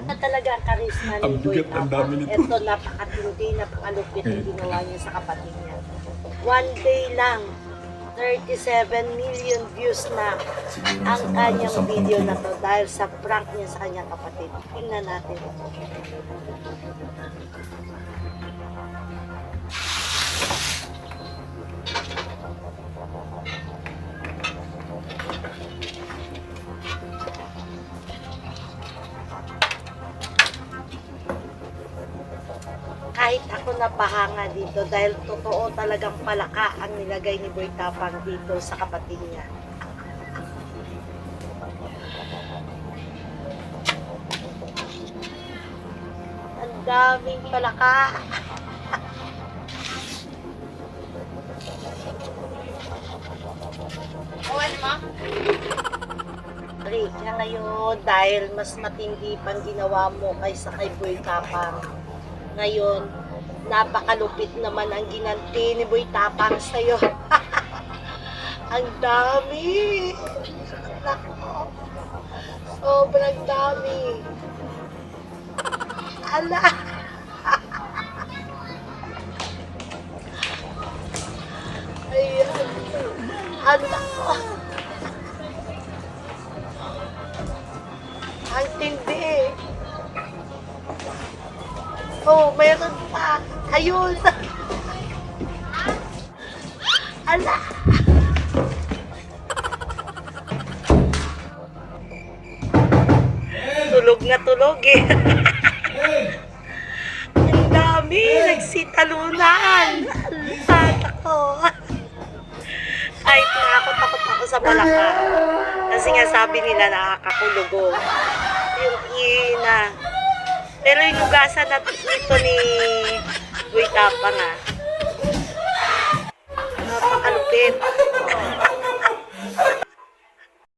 na talaga ang karisma ni Ang bigat, ang dami nito. Ito, napakatindi, napakalupit ang ginawa niya sa kapatid niya. One day lang, 37 million views na ang kanyang video na to dahil sa prank niya sa kanyang kapatid. Tingnan natin. Kahit ako napahanga dito dahil totoo talagang palaka ang nilagay ni Boy Tapang dito sa kapatid niya. Ang daming palaka. Pre, kaya ngayon, dahil mas matindi pang ginawa mo kaysa kay Boy Tapang, ngayon, napakalupit naman ang ginanti ni Boy Tapang sa'yo. ang dami! Nako! Sobrang dami! Ala! Ayan! Ala! Ang tindi! Oh, mayroon pa. Ayun. Ala. Tulog na tulog eh. Ang dami. Nagsitalunan. Ala, ako. Ay, takot takot ako sa balaka. Kasi nga sabi nila nakakakulugo. Pero yung hugasan na nito ni Buy Tapang ah. Napakalupit.